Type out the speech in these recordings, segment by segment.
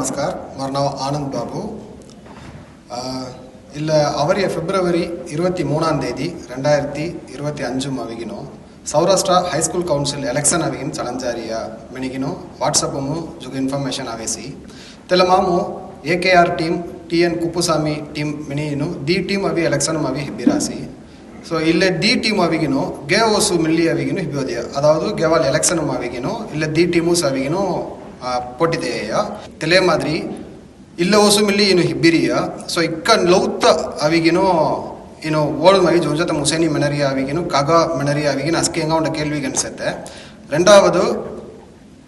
ನಮಸ್ಕಾರ ಮಾರ್ ನಾವು ಆನಂದ್ ಬಾಬು ಇಲ್ಲ ಅವರಿಯ ಫೆಬ್ರವರಿ இருபத்தி மூணாம் தேதி ரெண்டாயிரத்தி இருபத்தி அஞ்சு அவிகினோ Saurashtra high school council election ಅವಿಗಿನ ಚಳಂಜಾರಿಯ ಮೆಣಿಗಿನು ವಾಟ್ಸಪ್ಪಮು ಜುಗ information ಆವೇಸಿ ತೆಲ ಮಾಮು A K R team T N Kuppuswamy team ಮಿಣಿಯಿನು the team ಅವಿ ಎಲೆಕ್ಷನ್ ಅವಿ ಹಿಬ್ಬಿರಾಸಿ ஸோ இல்லை தி டீம் அவிக்கணும் கே ஓசு மில்லி அவிக்கணும் ஹிபியோதிய அதாவது கேவால் எலெக்ஷனும் அவிக்கணும் இல்லை தி ಟೀಮೂಸ್ ಅವಿಗಿನೂ ಪೊಟ್ಟಿದೆಯ ತೆಲೆ ಮಾದ್ರಿ ಇಲ್ಲ ಓಸು ಮಿಲ್ಲಿ ಇನ್ನು ಹಿಬ್ಬಿರಿಯ ಸೊ ಇಕ್ಕ ಲೌತ್ತ ಅವಿಗಿನೂ ಇನ್ನು ಓಲ್ಡ್ ಮವಿ ಜೊಂಜತ ಮುಸೇನಿ ಮೆನರಿಯ ಅವಿಗಿನು ಕಾಗ ಮೆನರಿಯ ಅವಿಗಿನ ಅಸ್ಕಿಂಗ ಉಂಡ ಕೇಳ್ವಿಗೆ ಅನ್ಸುತ್ತೆ ரெண்டாவது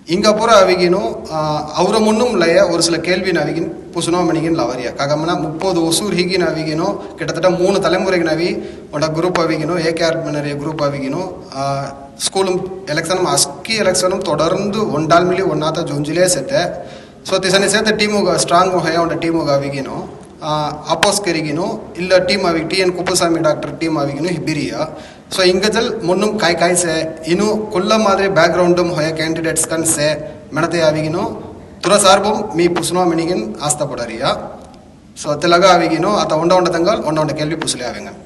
இங்கே பூரா அவிகினும் அவரை முன்னும் லய ஒரு சில கேள்வி அவிகின் புசுனோ மணிகின் லவரியா காகம்னா முப்பது ஒசூர் ஹிகின் அவிகினும் கிட்டத்தட்ட மூணு தலைமுறைக்கு நவி உண்ட குரூப் அவிகினும் ஏகேஆர் மினரிய குரூப் அவிகினும் സ്കൂളും എലക്ഷനും അസ്കി എലക്ഷനും തുടർന്ന് ഒണ്ടാൽ മില്ലി ഒന്നാത്ത ജൂഞ്ചിലേ സെത്തെ ಸೊ ತಿಸನೆ ಸೇತ ಟೀಮುಗ ಸ್ಟ್ರಾಂಗ್ ಹಯ ಉಂಡ ಟೀಮುಗ ಅವಿಗಿನು ಅಪೋಸ್ಕರಿಗಿನು ಇಲ್ಲ ಟೀಮ್ ಅವಿಗೆ T N Kuppusamy doctor team ಅವಿಗಿನು ಹಿಬಿರಿಯ ಸೊ ಇಂಗಜಲ್ ಮುನ್ನುಂ ಕಾಯ್ ಕಾಯ್ಸೆ ಇನ್ನು ಕುಲ್ಲ ಮಾದರಿ ಬ್ಯಾಕ್ ಗ್ರೌಂಡು ಹೊಯ ಕ್ಯಾಂಡಿಡೇಟ್ಸ್ ಕನ್ಸೆ ಮೆಣತೆ ಅವಿಗಿನು ತುರಸಾರ್ಬುಂ ಮೀ ಪುಸ್ನೋಮಿನಿಗಿನ್ ಆಸ್ತ ಪಡರಿಯ ಸೊ ತೆಲಗ ಅವಿಗಿನು ಆತ ಉಂಡ ಉಂಡ ತಂಗಲ್ ಉಂಡ ಉಂಡ ಕೇಳ್ವಿ ಪುಸಲೆ ಅವಿಂಗನ್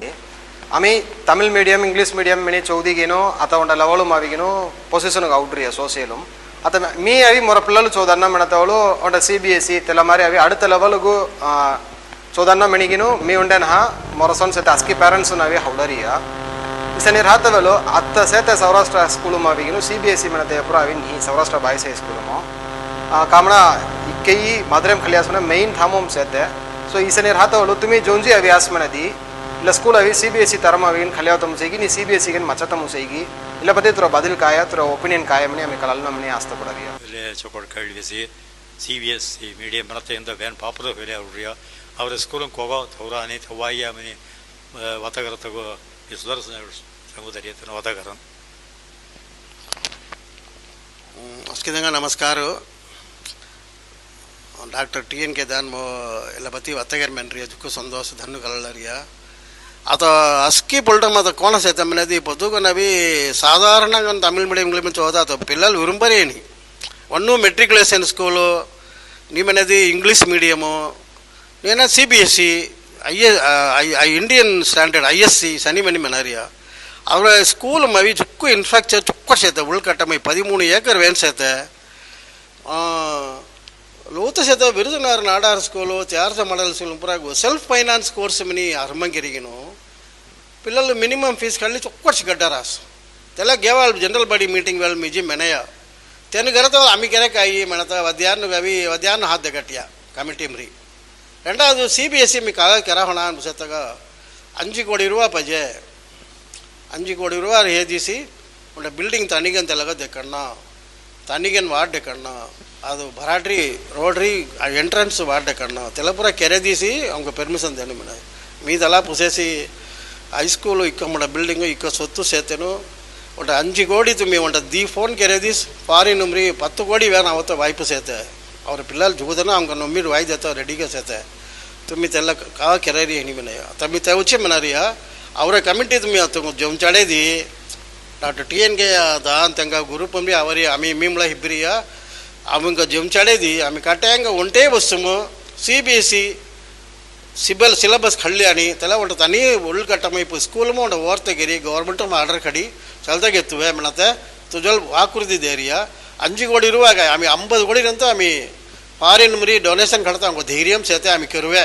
आम्ही तमिळ मीडियम इंग्लिश मीडियम म्हणे చౌది గీను అత ఉండ లెవెల్ మావిగిను పొసిషన్ అవుట్రియా సోషియలం అత మీ అవి మొర పిల్లలు చోదన్న మిడతవలు ఉండ సిబిఎస్ఈ తెలమారి అవి అడుత లెవెల్కు చోదన్న మిణిగిను మీ ఉండేన మొరసన్ సెత అస్కి పేరెంట్స్ అవి హౌడరియా ఇసని రాతవలు అత్త సేత సౌరాష్ట్ర స్కూలు మావిగిను సిబిఎస్ఈ మిడత ఎప్పుడు అవి నీ సౌరాష్ట్ర బాయ్స్ హై స్కూలము ಕಾಮಣ ಇಕ್ಕೆಯಿ ಮಧುರಂ ಕಲಿಯಾಸನ ಮೇನ್ ಥಾಮೋಂ ಸೇತೆ ಸೊ ಈಸನೇ ರಾತವಳು ತುಮಿ ಜೋಂಜಿ ಅವಿ ಆಸ್ಮನದಿ ಇಲ್ಲ ಸ್ಕೂಲ್ ಅವಿ ಸಿ ಬಿ ಎಸ್ ಸಿ ತರಮ ಅವಿಗಿನ ಕಲಿಯಾವತ ಮುಸೈಗಿ ನೀ ಸಿ ಬಿ ಎಸ್ ಸಿಗಿನ ಮಚ್ಚತ ಮುಸೈಗಿ ಇಲ್ಲ ಬತ್ತೆ ತುರ ಬದಲ್ ಕಾಯ ತುರ ಒಪಿನಿಯನ್ ಕಾಯ ಮನಿ ಆಮೇಲೆ ಕಲಲ್ನ ಮನಿ ಆಸ್ತ ಕೊಡರಿಯ ಬೆಲೆ ಚೊಕೊಡ್ ಕಳ್ವಿಸಿ C B S C medium ಮನತೆಯಿಂದ van ಪಾಪದ ಬೆಲೆ ಅವ್ರಿಯ ಅವರ ಸ್ಕೂಲನ್ ಕೋಗ ತೌರ ಅನೇತ ಹವಾಯಿಯ ಮನೆ ವತಗರ ತಗೋ ಈ ಸುಧಾರ ಸಹೋದರಿ ತನ ವತಗರ ಅಸ್ಕಿದಂಗ ನಮಸ್ಕಾರ doctor T N K than ಮೋ ಎಲ್ಲ ಬತ್ತಿ ವತ್ತಗರ್ ಮೆನ್ರಿ ಅದಕ್ಕೂ ಸಂತೋಷ ಧನ್ನು ಕಲರಿಯ అత అస్కి పొలటం అత కోనసే తమిళది పొద్దుకున్నవి సాధారణంగా తమిళ మీడియంల మీద చదువుతా అత పిల్లలు విరుంబరేని వన్ను మెట్రికులేషన్ స్కూలు నీమనేది ఇంగ్లీష్ మీడియము నేను సిబిఎస్సి ஐஏ இண்டியன் ஸ்டாண்டர்ட் ஐஎஸ்சி சனிமணி மனாரியா அவரை ஸ்கூல் மவி சுக்கு இன்ஃப்ராஸ்ட்ரக்சர் சுக்க சேர்த்த உள்கட்டமை பதிமூணு ஏக்கர் வேன் சேர்த்த. லூத்த சேர்த்த விருதுநகர் நாடார் ஸ்கூலோ தியார்த்த மடல் ஸ்கூல் செல்ஃப் ஃபைனான்ஸ் கோர்ஸ் மினி அர்மங்கிரிக்கணும் పిల్లలు మినిమం ఫీజు కళ్ళి ఒక్కడిచి గడ్డారాస్ తెల్ల గేవాళ్ళు జనరల్ బడి మీటింగ్ వాళ్ళు మిజి మెనయ తెను గనత అమ్మికెరకాయి మెనత వద్యాన్ అవి వద్యాన్ హాద్ద గట్టియ కమిటీ మ్రీ. ரெண்டாவது சிபிஎஸ்சி மீ கலர் கரகணான் புசத்தக அஞ்சு கோடி ரூபா பஜே அஞ்சு கோடி ரூபா ஏஜிசி உன்ட பில்டிங் தனிகன் தெலக தெக்கண்ணா தனிகன் வார்டு டெக்கண்ணா அது பராட்ரி ఆ ఎంట్రన్స్ వాడకన్నా తెలపుర కెరదీసి ఆమెకు పెర్మిషన్ తెను మీద మీదలా పుసేసి ಹೈಸ್ಕೂಲು ಇಕ್ಕಂಬಡ ಬಿಲ್ಡಿಂಗು ಇಕ್ಕ ಸೊತ್ತು ಸೇತೇನು ಒಟ್ಟು ಅಂಜು ಕೋಡಿ ತುಮ್ಮಿ ಒಂಟ ದಿ ಫೋನ್ ಕೆರೆದೀಸ್ ಫಾರಿನ್ ಉಮ್ರಿ ಪತ್ತು ಕೋಡಿ ವೇನ ಅವತ್ತು ವಾಯ್ಪು ಸೇತೆ ಅವ್ರ ಪಿಲ್ಲಲ್ ಜುಗುದನ ಅವ್ಗೆ ನೊಮ್ಮಿರು ವಾಯ್ದತ್ತ ರೆಡಿಗೆ ಸೇತೆ ತುಮ್ಮಿ ತೆಲ್ಲ ಕಾ ಕೆರೆರಿ ಹೆಣಿಮಿನಯ್ಯ ತಮ್ಮಿ ತೆ ಉಚ್ಚಿ ಮನರಿಯ ಅವರ ಕಮಿಟಿ ತುಮ್ಮಿ ತುಂಬ ಜಮ್ ಚಡೇದಿ ಡಾಕ್ಟರ್ ಟಿ ಎನ್ ಗೆ ದಾ ಅಂತಂಗ ಗುರು ಪಂಬಿ ಅವರಿ ಆಮಿ ಮೀಮ್ಳ ಇಬ್ಬರಿಯ ಅವಂಗ ಜಮ್ ಚಡೇದಿ ಆಮಿ ಕಟ್ಟೆ ಹಂಗ ಒಂಟೇ ವಸ್ತುಮು ಸಿ ಬಿ ಎಸ್ ಸಿ ಸಿಬಲ್ ಸಿಲಬಸ್ ಕಲ್ಯಾಣಿ ತಲೆ ಒಂದು ತನಿ ಉಳ್ಕಟ್ಟಮೈಪು ಸ್ಕೂಲ್ಮು ಒಂದು ಓರ್ತಗಿರಿ ಗೌರ್ಮೆಂಟು ಆರ್ಡರ್ ಕಡಿ ಚಲ್ದಾಗೆತ್ತುವೆ ಮೆಣತೆ ತುಜಲ್ ವಾಕುರ್ದಿದ್ದ ಏರಿಯಾ ಅಂಜು ಕೋಡಿ ಇರುವಾಗ ಆಮಿ ಅಂಬದು ಕೋಡಿ ಅಂತ ಆಮಿ ಫಾರಿನ್ ಮುರಿ ಡೊನೇಷನ್ ಕಡ್ತಾ ಅಂಗು ಧೈರ್ಯಂ ಸೇತೆ ಆಮಿ ಕೆರುವೆ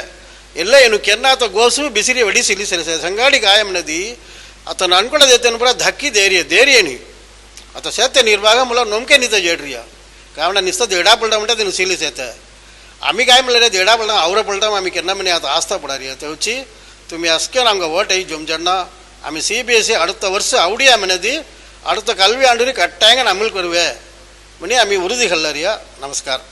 ಎಲ್ಲ ಏನು ಕೆನ್ನಾತ ಗೋಸು ಬಿಸಿರಿ ಒಡಿ ಸಿಲಿ ಸಿಲಿಸೆ ಸಂಗಾಡಿ ಗಾಯಂ ನದಿ ಅತನ ಅನ್ಕೊಂಡದೈತೇನು ಪೂರ ಧಕ್ಕಿ ಧೈರ್ಯ ಧೈರ್ಯನಿ ಅತ ಸೇತೆ ನಿರ್ವಾಗ ಮುಲ ನೊಮ್ಕೆ ನಿತ ಜೇಡ್ರಿಯ ಕಾರಣ ನಿಸ್ತದ ಎಡಾಪಲ್ಡ ಮಟ್ಟ ತಿನ್ನು ಸಿಲಿಸೈತೆ आम्ही काय म्हणले रे देडा पडला आवरा पडटा आम्ही केन्ना म्हणे आतां आस्था पडारी तेवची तुम्ही अस्केन आमकां वट आई जेन्ना आम्ही सी बी एस सी அடுத்த வருஷம் அவுடியா மனதி அடுத்த கல்வி ஆண்டு கட்டாயங்க அமல் பெறுவே மணி அம்மி உறுதிகள் அறியா நமஸ்காரம்